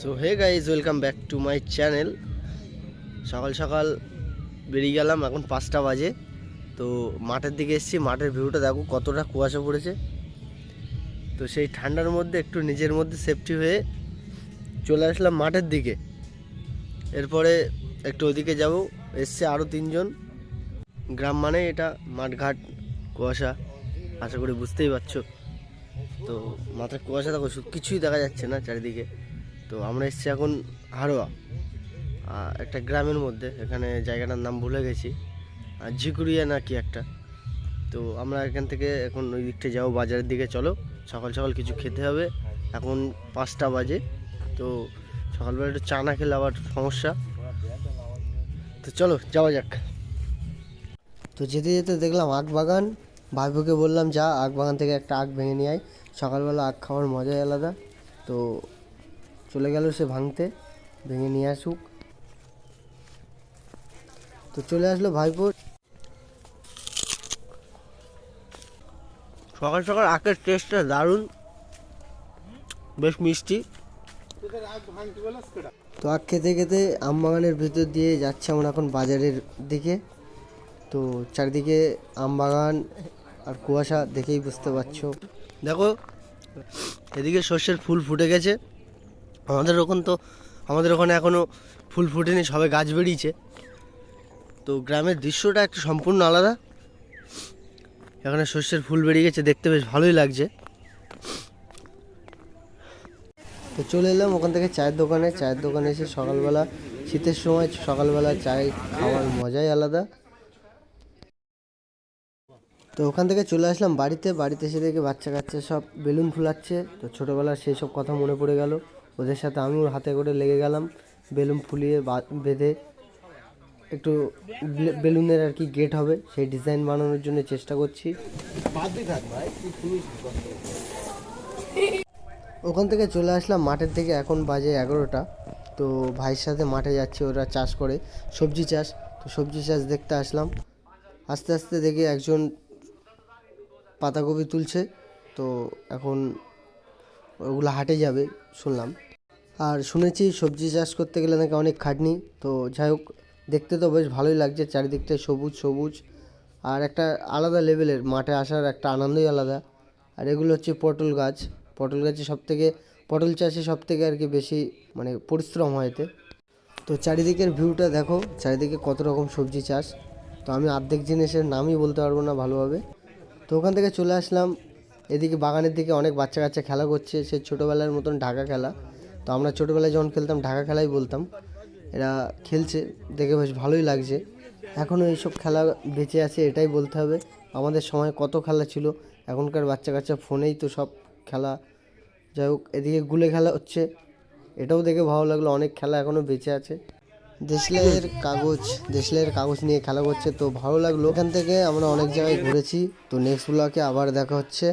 So hey guys welcome back to my channel সকাল সকাল বেরিয়ে গেলাম, এখন পাঁচটা বাজে। তো মাঠের দিকে এসেছি, মাঠের ভিউটা দেখো কতটা কুয়াশা পড়েছে। তো সেই ঠান্ডার মধ্যে একটু নিজের মধ্যে সেফটি হয়ে চলে আসলাম মাঠের দিকে। এরপরে একটু ওদিকে যাব, এসছে আরও তিনজন। গ্রাম মানে এটা মাঠঘাট কুয়াশা, আশা করি বুঝতেই পারছ। তো মাথায় কুয়াশা দেখো কিছুই দেখা যাচ্ছে না চারিদিকে। তো আমরা এসেছি এখন আহ, একটা গ্রামের মধ্যে। এখানে জায়গাটার নাম ভুলে গেছি। ঝিকুরিয়া না কি একটা। তো আমরা এখান থেকে এখন ওই দিকটা যাব বাজারের দিকে। চলো সকাল সকাল কিছু খেতে হবে। এখন পাঁচটা বাজে। তো সকালবেলা একটু চা না খেলে আবার সমস্যা। তো চলো যাওয়া যাক। তো যেতে যেতে দেখলাম আখ বাগান। ভাইপোকে বললাম যা আখ বাগান থেকে একটা আখ ভেঙে নিয়ে আয়। সকালবেলা আখ খাওয়ার মজাই আলাদা। তো চলে গেল সে ভাঙতে ভেঙে নিয়ে আসুক। তো চলে আসলো ভাইপো। সকাল সকাল আখের টেস্টটা দারুণ বেশ মিষ্টি। তো আখ খেতে খেতে আম বাগানের ভিতর দিয়ে যাচ্ছে আমরা এখন বাজারের দিকে। তো চারিদিকে আম বাগান আর কুয়াশা দেখেই বুঝতে পারছ। দেখো এদিকে সর্ষের ফুল ফুটে গেছে। আমাদের ওখান তো, আমাদের ওখানে এখনও ফুল ফুটেনি, সবে গাছ বেরিয়েছে। তো গ্রামের দৃশ্যটা একটু সম্পূর্ণ আলাদা। এখানে শস্যের ফুল বেরিয়ে গেছে, দেখতে বেশ ভালোই লাগছে। তো চলে এলাম ওখান থেকে চায়ের দোকানে। চায়ের দোকানে এসে সকালবেলা, শীতের সময় সকালবেলা চায় খাওয়ার মজাই আলাদা। তো ওখান থেকে চলে আসলাম বাড়িতে। বাড়িতে এসে দেখে বাচ্চা কাচ্চা সব বেলুন ফুলাচ্ছে। তো ছোটোবেলার সেই সব কথা মনে পড়ে গেল। ওদের সাথে আমিও হাতে করে লেগে গেলাম, বেলুন ফুলিয়ে বেঁধে। একটু বেলুনের আর কি গেট হবে, সেই ডিজাইন বানানোর জন্য চেষ্টা করছি। ওখান থেকে চলে আসলাম মাঠের থেকে এখন বাজে এগারোটা। তো ভাইয়ের সাথে মাঠে যাচ্ছি, ওরা চাষ করে সবজি চাষ। তো সবজি চাষ দেখতে আসলাম। আস্তে আস্তে দেখি একজন পাতাকপি তুলছে। তো এখন ওগুলো হাটে যাবে, শুনলাম। আর শুনেছি সবজি চাষ করতে গেলে নাকি অনেক খাটনি। তো যাই হোক, দেখতে তো বেশ ভালোই লাগছে চারিদিকটায় সবুজ সবুজ। আর একটা আলাদা লেভেলের, মাঠে আসার একটা আনন্দই আলাদা। আর এগুলো হচ্ছে পটল গাছ। পটল গাছে সব থেকে পটল চাষে সব থেকে আর কি বেশি মানে পরিশ্রম হয় এতে। তো চারিদিকের ভিউটা দেখো, চারিদিকে কত রকম সবজি চাষ। তো আমি অর্ধেক জিনিসের নামই বলতে পারব না ভালোভাবে। তো ওখান থেকে চলে আসলাম। এদিকে বাগানের দিকে অনেক বাচ্চা কাচ্চা খেলা করছে, সে ছোটোবেলার মতন ঢাকা খেলা। তো আমরা ছোটোবেলায় যখন খেলতাম, ঢাকা খেলাই বলতাম, এরা খেলছে, দেখে বেশ ভালোই লাগছে। এখনও এইসব খেলা বেঁচে আছে, এটাই বলতে হবে। আমাদের সময় কত খেলা ছিল, এখনকার বাচ্চা কাচ্চা ফোনেই তো সব খেলা। যাই হোক, এদিকে গুলে খেলা হচ্ছে, এটাও দেখে ভালো লাগল, অনেক খেলা এখনও বেঁচে আছে। দেশলাইয়ের কাগজ দেশলাইয়ের কাগজ নিয়ে খেলা করছে, তো ভালো লাগল। এখান থেকে আমরা অনেক জায়গায় ঘুরেছি, তো নেক্সট ব্লকে আবার দেখা হচ্ছে।